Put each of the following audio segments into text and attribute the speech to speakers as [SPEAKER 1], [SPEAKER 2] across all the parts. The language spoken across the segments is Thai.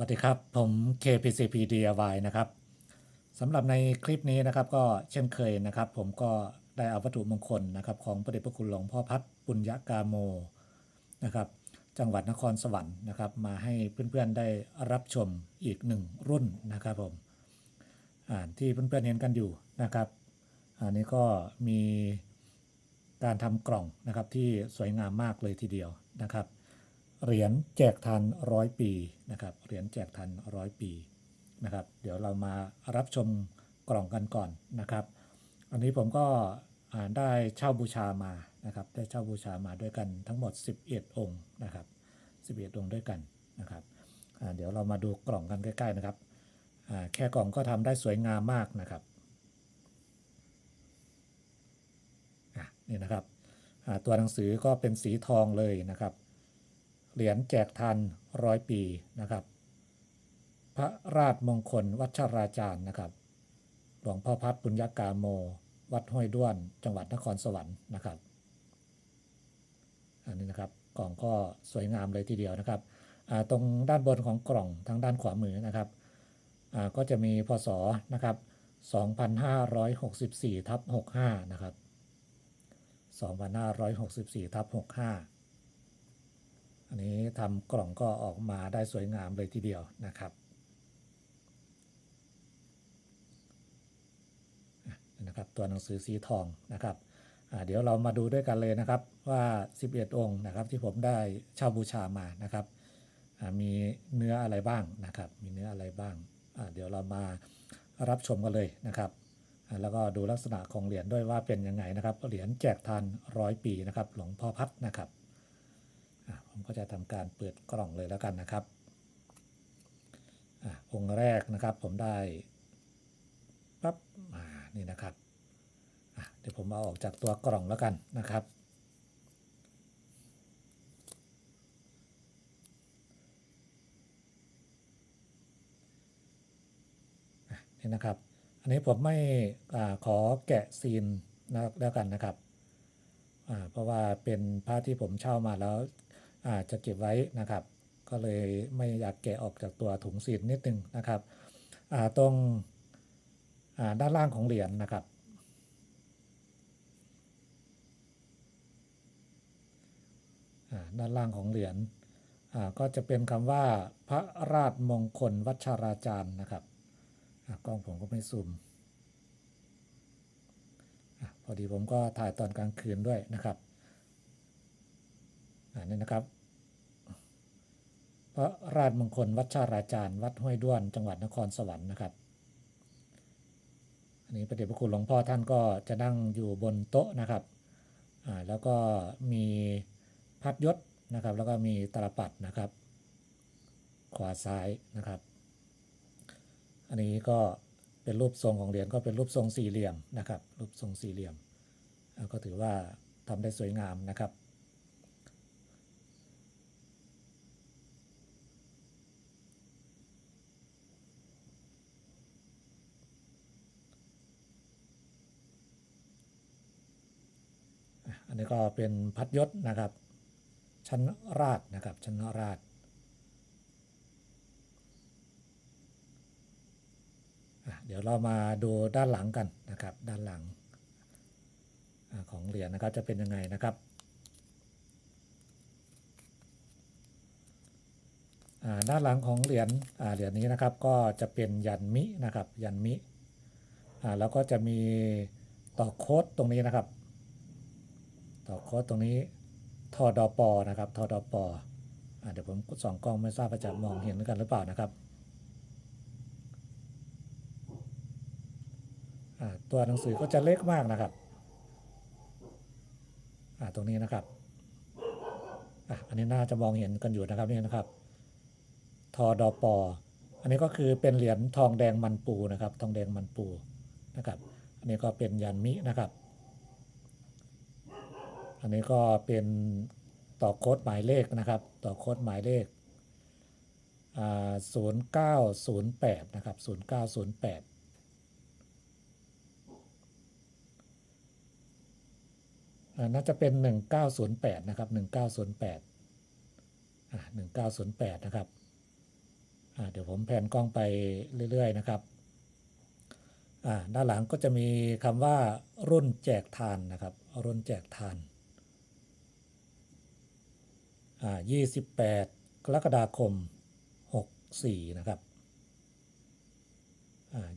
[SPEAKER 1] วัสดีครับ ผม KPCP DIY นะครับสำหรับในคลิปนี้นะครับก็เช่นเคยนะครับ ผมก็ได้เอาวัตถุมงคลนะครับ ของพระเดชพระคุณหลวงพ่อพัดปุญญกาโมนะครับ จังหวัดนครสวรรค์นะครับ มาให้เพื่อนๆได้รับชมอีกหนึ่งรุ่นนะครับผมอ่าที่เพื่อนๆเห็นกันอยู่นะครับ อันนี้ก็มีการทำกล่องนะครับที่สวยงามมากเลยทีเดียวนะครับ เหรียญแจกทันร้อยปีนะครับเหรียญแจกทันร้อยปีนะครับเดี๋ยวเรามารับชมกล่องกันก่อนนะครับ อันนี้ผมก็อ่าได้เช่าบูชามานะครับได้เช่าบูชามาด้วยกันทั้งหมด 11 องค์นะครับ11 องค์ด้วยกันนะครับเดี๋ยวเรามาดูกล่องกันใกล้ๆนะครับแค่กล่องก็ทำได้สวยงามมากนะครับนี่นะครับตัวหนังสือก็เป็นสีทองเลยนะครับ เหรียญแจกทันร้อยปีนะครับ พระราชมงคลวัชราจารย์นะครับ หลวงพ่อพัดปุญญากาโม วัดห้วยด้วน จังหวัดนครสวรรค์นะครับ อันนี้นะครับกล่องก็สวยงามเลยทีเดียวนะครับ ตรงด้านบนของกล่องทางด้านขวามือนะครับ ก็จะมีพศนะครับ 2564ทับ65 นะครับ 2564ทับ65 อันนี้ทำกล่องก็ออกมาได้สวยงามเลยทีเดียวนะครับนะครับตัวหนังสือสีทองนะครับเดี๋ยวเรามาดูด้วยกันเลยนะครับว่า 11 องค์นะครับที่ผมได้เช่าบูชามานะครับมีเนื้ออะไรบ้างนะครับ มีเนื้ออะไรบ้างเดี๋ยวเรามารับชมกันเลยนะครับ แล้วก็ดูลักษณะของเหรียญด้วยว่าเป็นยังไงนะครับเหรียญแจกทานร้อยปีนะครับ หลวงพ่อพัดนะครับ ก็จะทำการเปิดกล่องเลยแล้วกันนะครับองค์แรกนะครับผมได้ปั๊บอ่านี่นะครับเดี๋ยวผมเอาออกจากตัวกล่องแล้วกันนะครับนี่นะครับ อันนี้ผมไม่อขอแกะซีนนะแล้วกันนะครับเพราะว่าเป็นผ้าที่ผมเช่ามาแล้ว อาจจะเก็บไว้นะครับ ก็เลยไม่อยากแกะออกจากตัวถุงซีนนิดนึงนะครับตรงด้านล่างของเหรียญนะครับ ด้านล่างของเหรียญก็จะเป็นคำว่าพระราชมงคลวัชราจารย์นะครับกล้องผมก็ไม่ซูมอพอดีผมก็ถ่ายตอนกลางคืนด้วยนะครับ อันนี้นะครับ พระราชมงคลวัชาราจารย์ วัดห้วยด้วน จังหวัดนครสวรรค์นะครับ อันนี้พระเดชพระคุณหลวงพ่อท่านก็จะนั่งอยู่บนโต๊ะนะครับอ่าแล้วก็มีพัดยศนะครับ แล้วก็มีตลปัดนะครับ ขวาซ้ายนะครับ อันนี้ก็เป็นรูปทรงของเหรียญก็เป็นรูปทรงสี่เหลี่ยมนะครับ รูปทรงสี่เหลี่ยม ก็ถือว่าทำได้สวยงามนะครับ อั นนี้ก็เป็นพัดยศนะครับ ชั้นราชนะครับชั้นราชเดี๋ยวเรามาดูด้านหลังกันนะครับ ด้านหลังอของเหรียญนะครับจะเป็นยังไงนะครับด้านหลังของเหรียญเหรียญนี้นะครับก็จะเป็นยันมินะครับยันมิแล้วก็จะมีต่อโค้ดตรงนี้นะครับ ต่อโค้ดตรงนี้ทอดอปอนะครับทอดอปอเดี๋ยวผมส่องกล้องไม่ทราบว่าจะมองเห็นกันหรือเปล่านะครับตัวหนังสือก็จะเล็กมากนะครับตรงนี้นะครับอ,อันนี้น่าจะมองเห็นกันอยู่นะครับนี่นะครับทอดอปออันนี้ก็คือเป็นเหรียญทองแดงมันปูนะครับ ทองแดงมันปูนะครับ อันนี้ก็เป็นยันมินะครับ อันนี้ก็เป็นต่อโค้ดหมายเลขนะครับ ต่อโค้ดหมายเลขศูนย์เก้าศูนย์แปดนะครับศูนย์เก้าศูนย์แปดน่าจะเป็นหนึ่งเก้าศูนย์แปดนะครับหนึ่งเก้าศูนย์แปดอ่าหนึ่งเก้าศูนย์แปดนะครับอ่าเดี๋ยวผมแผนกล้องไปเรื่อย ๆ นะครับอ่าด้านหลังก็จะมีคำว่ารุ่นแจกทานนะครับ รุ่นแจกทาน 28 กรกฎาคม 64 นะครับอ่า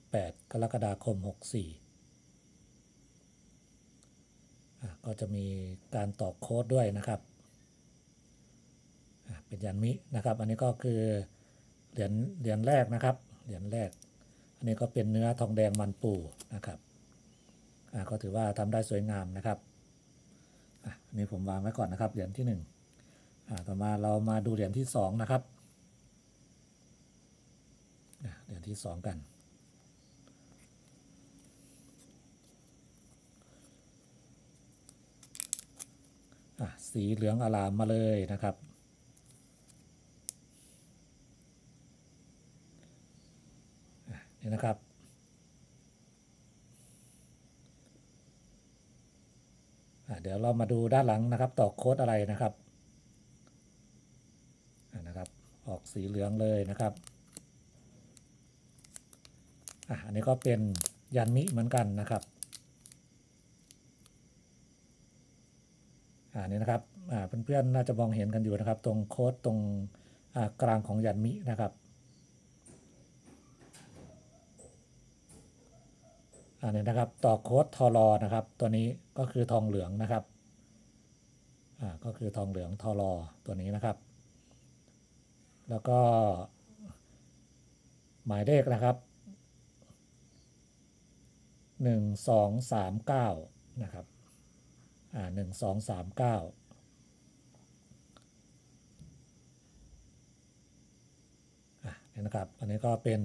[SPEAKER 1] 28 กรกฎาคม 64อ่าก็จะมีการต่อโค้ดด้วยนะครับอ่าเป็นยันมินะครับ อันนี้ก็คือเหรียญเหรียญแรกนะครับ เหรียญแรก อันนี้ก็เป็นเนื้อทองแดงมันปูนะครับอ่าก็ถือว่าทำได้สวยงามนะครับอันนี้ผมวางไว้ก่อนนะครับ เหรียญที่หนึ่ง ต่อมาเรามาดูเหรียญที่สองนะครับเหรียญที่สองกันสีเหลืองอลามมาเลยนะครับนี่นะครับ เดี๋ยวเรามาดูด้านหลังนะครับ ต่อโค้ดอะไรนะครับอะนะครับ ออกสีเหลืองเลยนะครับอะอันนี้ก็เป็นยันมิเหมือนกันนะครับอ่านี่นะครับอ่าเพื่อนๆน่าจะมองเห็นกันอยู่นะครับ ตรงโค้ดตรงอ่ากลางของยันมินะครับอันนี้นะครับต่อโค้ดทอรอนะครับ ตัวนี้ก็คือทองเหลืองนะครับอ่าก็คือทองเหลืองทอรอตัวนี้นะครับ แล้วก็ หมายเลขนะครับหนึ่งสองสามเก้านะครับ อ่าหนึ่งสองสามเก้าอะนี่นะครับ อันนี้ก็เป็น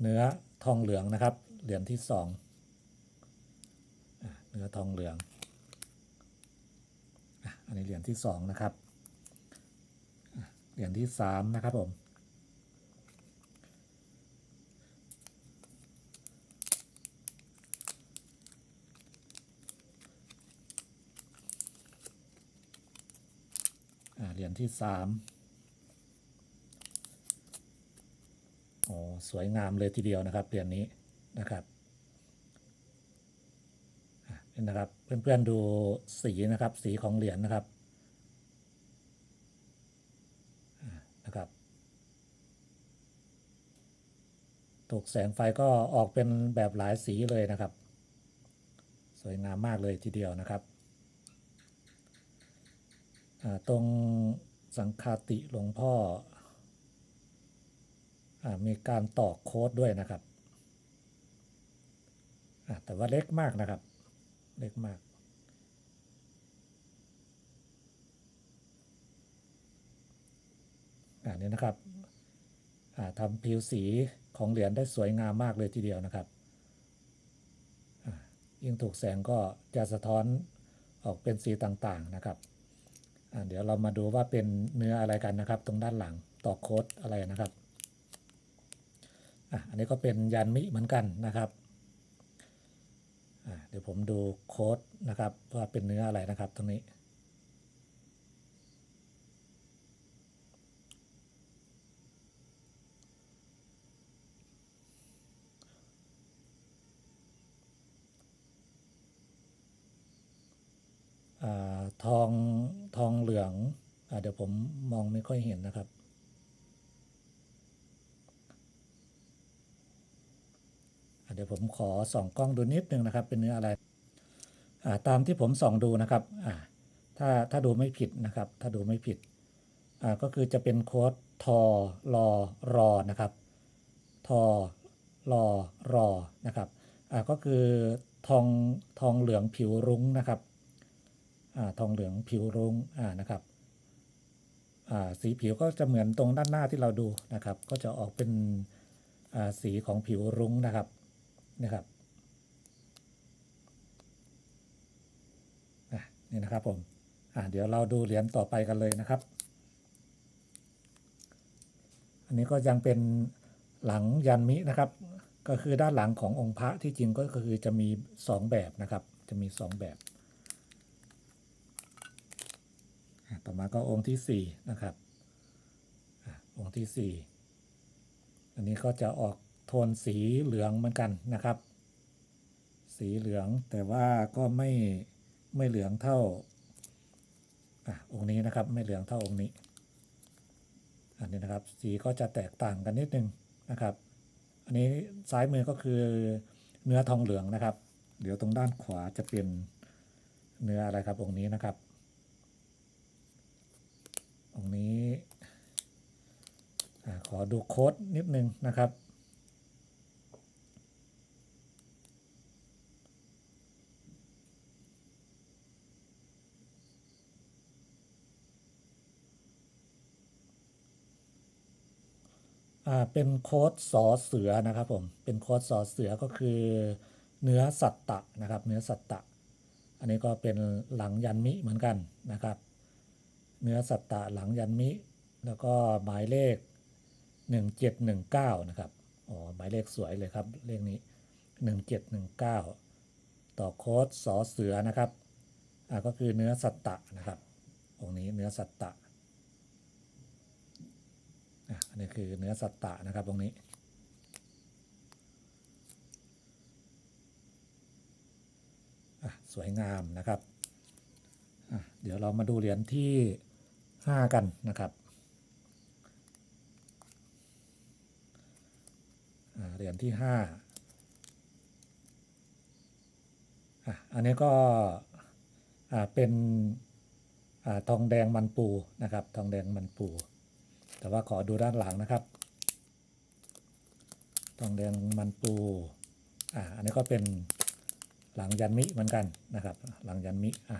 [SPEAKER 1] เนื้อทองเหลืองนะครับ เหรียญที่สองอะเนื้อทองเหลืองอะอันนี้เหรียญที่สองนะครับ เหรียญที่สามนะครับผมอ่าเหรียญที่สามโอ้สวยงามเลยทีเดียวนะครับ เหรียญนี้นะครับอะนี่นะครับ เพื่อนๆดูสีนะครับ สีของเหรียญนะครับอ่านะครับ ถูกแสงไฟก็ออกเป็นแบบหลายสีเลยนะครับ สวยงามมากเลยทีเดียวนะครับตรงสังคาติหลวงพ่ออมีการต่อโค้ดด้วยนะครับ แต่ว่าเล็กมากนะครับ เล็กมากอ่านี่นะครับ ทำผิวสีของเหรียญได้สวยงามมากเลยทีเดียวนะครับยิ่งถูกแสงก็จะสะท้อนออกเป็นสีต่างๆนะครับ เดี๋ยวเรามาดูว่าเป็นเนื้ออะไรกันนะครับ ตรงด้านหลังต่อโค้ดอะไรนะครับอ,อันนี้ก็เป็นยันมิเหมือนกันนะครับเดี๋ยวผมดูโค้ดนะครับว่าเป็นเนื้ออะไรนะครับตรงนี้อ่า ทองทองเหลืองอเดี๋ยวผมมองไม่ค่อยเห็นนะครับ เดี๋ยวผมขอส่องกล้องดูนิดนึงนะครับ เป็นเนื้ออะไรอ่ตามที่ผมส่องดูนะครับอ่าถ้าถ้าดูไม่ผิดนะครับ ถ้าดูไม่ผิดอ่าก็คือจะเป็นโค้ดทอรอรอนะครับทอรอรอนะครับอ่าก็คือทองทองเหลืองผิวรุ้งนะครับ ทองเหลืองผิวรุ้งนะครับสีผิวก็จะเหมือนตรงด้านหน้าที่เราดูนะครับ ก็จะออกเป็นสีของผิวรุ้งนะครับนะครับนี่นะครับผมเดี๋ยวเราดูเหรียญต่อไปกันเลยนะครับ อันนี้ก็ยังเป็นหลังยันมินะครับ ก็คือด้านหลังขององค์พระที่จริงก็คือจะมีสองแบบนะครับ จะมีสองแบบ อ่อมาก็องค์ที่สี่นะครับอะองค์ที่สี่อันนี้ก็จะออกโทนสีเหลืองเหมือนกันนะครับ สีเหลืองแต่ว่าก็ไม่ไม่เหลืองเท่าอะองค์นี้นะครับไม่เหลืองเท่าองค์นี้ อันนี้นะครับสีก็จะแตกต่างกันนิดนึงนะครับ อันนี้ซ้ายมือก็คือเนื้อทองเหลืองนะครับ เดี๋ยวตรงด้านขวาจะเป็นเนื้ออะไรครับองค์นี้นะครับ องค์นี้อา ขอดูโค้ดนิดนึงนะครับ เป็นโค้ดสอเสือนะครับผม เป็นโค้ดสอเสือก็คือเนื้อสัตตะนะครับ เนื้อสัตตะ อันนี้ก็เป็นหลังยันมิเหมือนกันนะครับ เนื้อสัตตะหลังยันมิ แล้วก็หมายเลข 1719 นะครับ อ๋อ หมายเลขสวยเลยครับ เลขนี้ 1719 ต่อโค้ดสอเสือนะครับ อ่าก็คือเนื้อสัตตะนะครับ องค์นี้เนื้อสัตตะ อะอันนี้คือเนื้อสัตตะนะครับตรงนี้ อะสวยงามนะครับ อะเดี๋ยวเรามาดูเหรียญที่ 5 กันนะครับอะเหรี ยญที่5อันนี้ก็เป็นอทองแดงมันปูนะครับ ทองแดงมันปู แต่ว่าขอดูด้านหลังนะครับ ทองแดงมันปูอ่าอันนี้ก็เป็นหลังยันมิเหมือนกันนะครับ หลังยันมิอ่า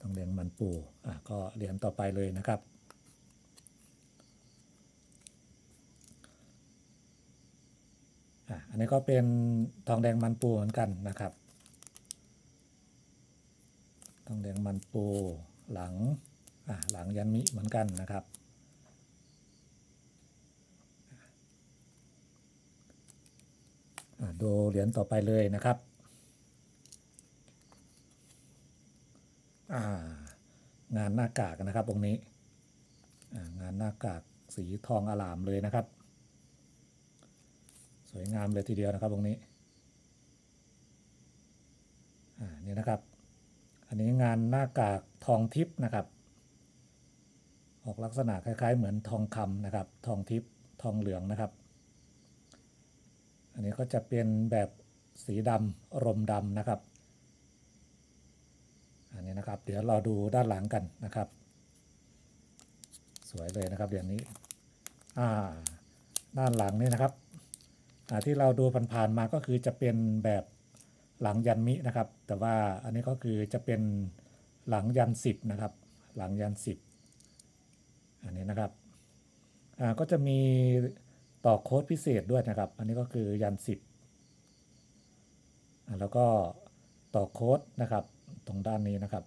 [SPEAKER 1] ทองแดงมันปูอ่าก็เรียญต่อไปเลยนะครับ อ่า อั นนี้ก็เป็นทองแดงมันปูเหมือนกันนะครับ ทองแดงมันปูหลังอ่าหลังยันมิเหมือนกันนะครับอะดูเหรียญต่อไปเลยนะครับอ่างานหน้ากากนะครับองค์นี้อ่างานหน้ากากสีทองอลามเลยนะครับ วยงามเลยทีเดียวนะครับองนี้อ่านี่นะครับ อันนี้งานหน้ากากทองทิพย์นะครับ ออกลักษณะคล้าย ๆ เหมือนทองคำนะครับ ทองทิพย์ทองเหลืองนะครับ อันนี้ก็จะเป็นแบบสีดำรมดำนะครับ อันนี้นะครับ เดี๋ยวเราดูด้านหลังกันนะครับ สวยเลยนะครับเหรียญนี้ อ่า ด้านหลังนี่นะครับ ที่เราดูผ่านๆมาก็คือจะเป็นแบบหลังยันมินะครับ แต่ว่าอันนี้ก็คือจะเป็นหลังยันสิบนะครับ หลังยันสิบอันนี้นะครับก็จะมีต่อโค้ดพิเศษด้วยนะครับ อันนี้ก็คือยันสิบแล้วก็ต่อโค้ดนะครับ ตรงด้านนี้นะครับ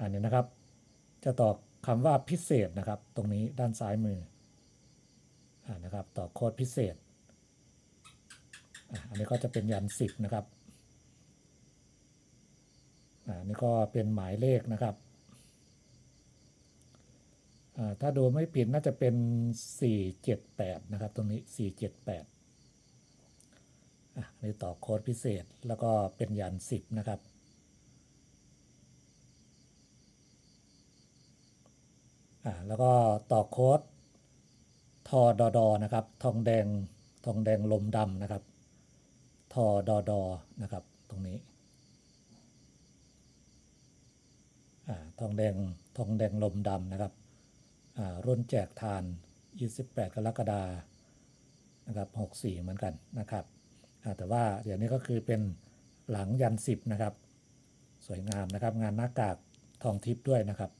[SPEAKER 1] อันนี้นะครับ จะต่อคำว่าพิเศษนะครับ ตรงนี้ด้านซ้ายมือ นะครับ ต่อโค้ดพิเศษอันนี้ก็จะเป็นยันสิบนะครับอ่านี่ก็เป็นหมายเลขนะครับ ถ้าดูไม่ผิดน่าจะเป็น 478 นะครับ ตรงนี้ 478อะอันนี้ต่อโค้ดพิเศษแล้วก็เป็นยัน10นะครับอ่าแล้วก็ต่อโค้ด ทอดอดอนะครับ ทองแดง ทองแดงลมดำนะครับ ทอดอดอนะครับ ตรงนี้อ่าทองแดง ทองแดงลมดำนะครับอ่ารุ่นแจกทาน 28 กรกฎานะครับ 64 เหมือนกันนะครับ แต่ว่าเดี๋ยวนี้ก็คือเป็นหลังยัน 10 นะครับ สวยงามนะครับ งานหน้ากากทองทิพย์ด้วยนะครับ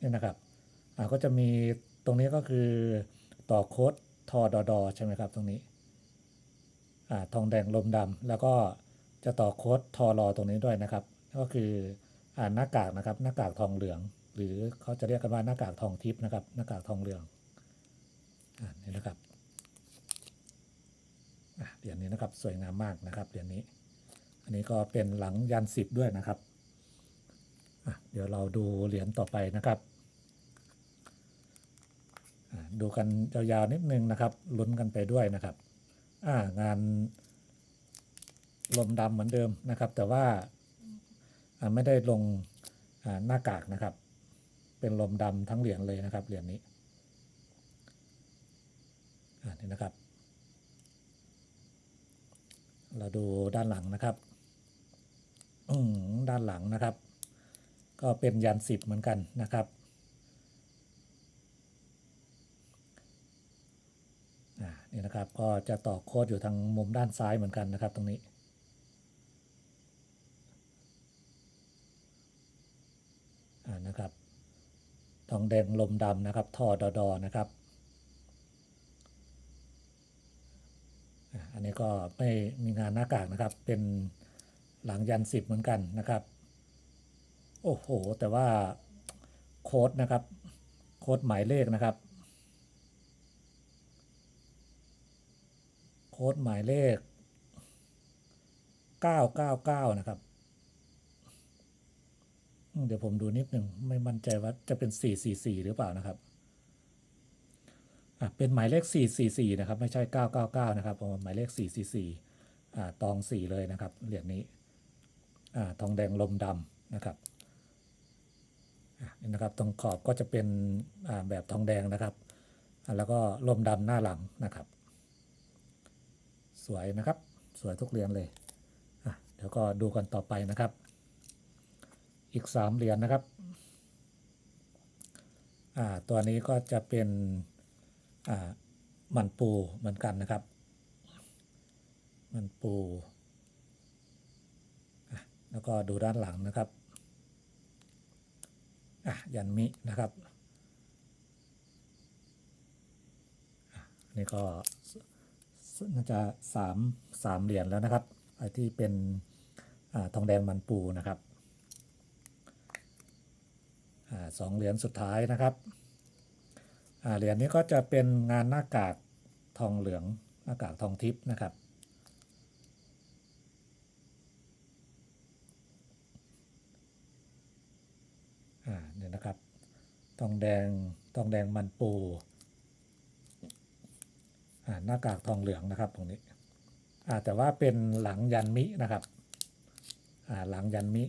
[SPEAKER 1] นี่นะครับก็จะมีตรงนี้ก็คือต่อโค้ดทอดอดอใช่ไหมครับ ตรงนี้อทองแดงลมดำแล้วก็จะต่อโค้ดทอรอตรงนี้ด้วยนะครับ ก็คืออ่าหน้ากากนะครับ หน้ากากทองเหลือง หรือเขาจะเรียกกันว่าหน้ากากทองทิพย์นะครับ หน้ากากทองเหลืองอ่านี่นะครับเหรียญนี้นะครับสวยงามมากนะครับเหรียญนี้ อันนี้ก็เป็นหลังยันสิบด้วยนะครับเดี๋ยวเราดูเหรียญต่อไปนะครับ ดูกันยาวๆนิดนึงนะครับลุ้นกันไปด้วยนะครับางานลมดำเหมือนเดิมนะครับ แต่ว่าไม่ได้ลงหน้ากากนะครับ เป็นลมดำทั้งเหรียญเลยนะครับเหรียญนี้นี่นะครับ เราดูด้านหลังนะครับด้านหลังนะครับ ก็เป็นยันสิบเหมือนกันนะครับอ่า นี่นะครับ ก็จะต่อโค้ดอยู่ทางมุมด้านซ้ายเหมือนกันนะครับ ตรงนี้นะครับ ทองแดงลมดำนะครับทอดอดอนะครับอันนี้ก็ไม่มีงานหน้ากากนะครับ เป็นหลังยันสิบเหมือนกันนะครับ โอ้โห แต่ว่าโค้ดนะครับ โค้ดหมายเลขนะครับ ค้ดหมายเลข 999 นะครับ เดี๋ยวผมดูนิดหนึ่งไม่มั่นใจว่าจะเป็น 444 หรือเปล่านะครับอะเป็นหมายเลข 444 นะครับ ไม่ใช่ 999 นะครับผมหมายเลข 444อ่าตอง 4 เลยนะครับ เหรียญนี้อ่าทองแดงลมดำนะครับนี่นะครับตรงขอบก็จะเป็นอ่าแบบทองแดงนะครับ แล้วก็ลมดำหน้าหลังนะครับ สวยนะครับ สวยทุกเหรียญเลยอะเดี๋ยวก็ดูกันต่อไปนะครับ อีกสามเหรียญนะครับอ่าตัวนี้ก็จะเป็นอ่ามันปูเหมือนกันนะครับ มันปูแล้วก็ดูด้านหลังนะครับอะยันมินะครับนี่ก็ น่าจะสามสามเหรียญแล้วนะครับไอ้ที่เป็นอทองแดงมันปูนะครับอสองเหรียญสุดท้ายนะครับเหรียญนี้ก็จะเป็นงานหน้ากากทองเหลืองหน้ากากทองทิพย์นะครับเนี่ยนะครับ ทองแดง ทองแดงมันปู หน้ากากทองเหลืองนะครับตรงนี้แต่ว่าเป็นหลังยันมินะครับหลังยันมิ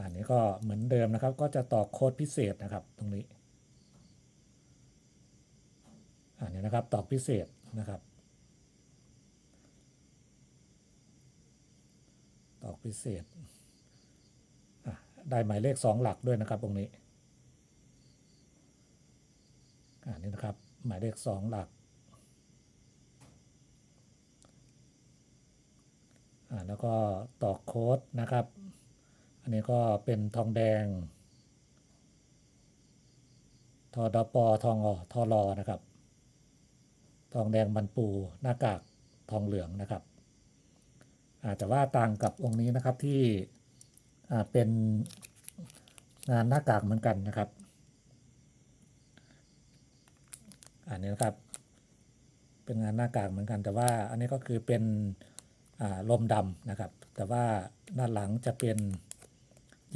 [SPEAKER 1] อันนี้ก็เหมือนเดิมนะครับ ก็จะต่อโค้ดพิเศษนะครับตรงนี้อันนี้นะครับตอกพิเศษนะครับตอกพิเศษได้หมายเลขสองหลักด้วยนะครับตรงนี้อ่านี่นะครับ หมายเลขสองหลักแล้วก็ตอกโค้ดนะครับ อันนี้ก็เป็นทองแดง ทอดปอทองอทอรอนะครับ ทองแดงมันปูหน้ากากทองเหลืองนะครับอาแต่ว่าต่างกับองค์นี้นะครับที่เป็นงานหน้ากากเหมือนกันนะครับ อันนี้นะครับ เป็นงานหน้ากากเหมือนกัน แต่ว่าอันนี้ก็คือเป็นลมดำนะครับ แต่ว่าด้านหลังจะเป็น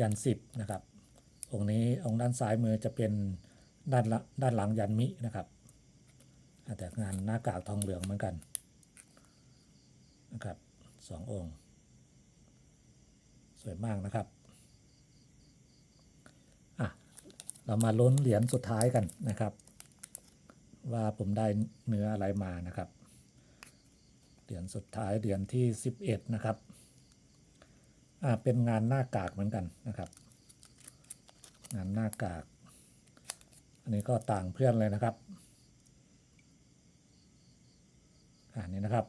[SPEAKER 1] ยันสิบนะครับ องค์นี้องค์ด้านซ้ายมือจะเป็นด้านด้านหลังยันมินะครับแต่งานหน้ากากทองเหลืองเหมือนกันนะครับสององค์ สวยมากนะครับอะเรามาลุ้นเหรียญสุดท้ายกันนะครับ ว่าผมได้เนื้ออะไรมานะครับเหรียญสุดท้ายเหรียญที่ 11 นะครับ อ่าเป็นงานหน้ากากเหมือนกันนะครับ งานหน้ากาก อันนี้ก็ต่างเพื่อนเลยนะครับอ่านี่นะครับ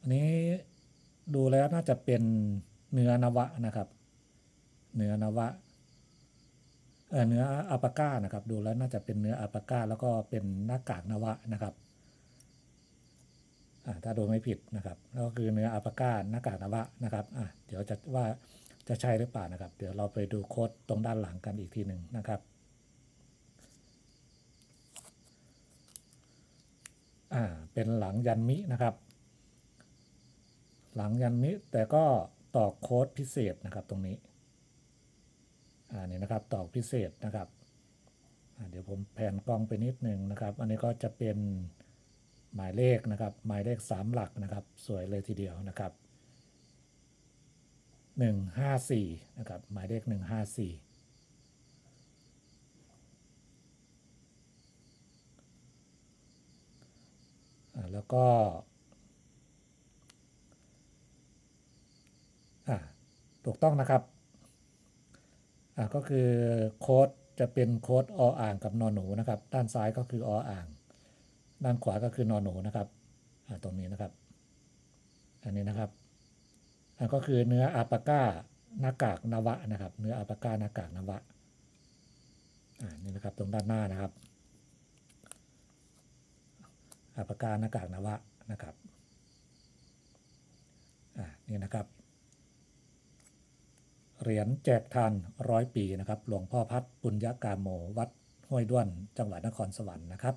[SPEAKER 1] อันนี้ดูแล้วน่าจะเป็นเนื้อนวะนะครับ เนื้อนวะ เนื้ออัปปาก้านะครับ ดูแล้วน่าจะเป็นเนื้ออัปปาก้าแล้วก็เป็นหน้ากากนวะนะครับถ้าดูไม่ผิดนะครับแล้วก็คือเนื้ออัปปาก้าหน้ากากนวะนะครับเดี๋ยวจะว่าจะใช่หรือเปล่านะครับ เดี๋ยวเราไปดูโค้ดตรงด้านหลังกันอีกทีหนึ่งนะครับเป็นหลังยันมินะครับ หลังยันมิแต่ก็ต่อโค้ดพิเศษนะครับตรงนี้ อ่านี่นะครับตอกพิเศษนะครับเดี๋ยวผมแผนกล้องไปนิดหนึ่งนะครับ อันนี้ก็จะเป็นหมายเลขนะครับ หมายเลขสามหลักนะครับ สวยเลยทีเดียวนะครับหนึ่งห้าสี่นะครับ หมายเลขหนึ่งห้าสี่แล้วก็ถูกต้องนะครับ ก็คือโค้ดจะเป็นโค้ดออ่างกับนอนหนูนะครับ ด้านซ้ายก็คือออ่าง ด้านขวาก็คือนอนหนูนะครับตรงนี้นะครับ อันนี้นะครับอ่าก็คือเนื้ออาปาก้าหน้ากากนวะนะครับ เนื้ออาปาก้าหน้ากากนวะอ่านี่นะครับตรงด้านหน้านะครับอาปาก้าหน้ากากนวะนะครับอ่านี่นะครับ เหรียญแจกทานร้อยปีนะครับ หลวงพ่อพัดปุญญกามโมวัดห้วยด้วน จังหวัดนครสวรรค์นะครับ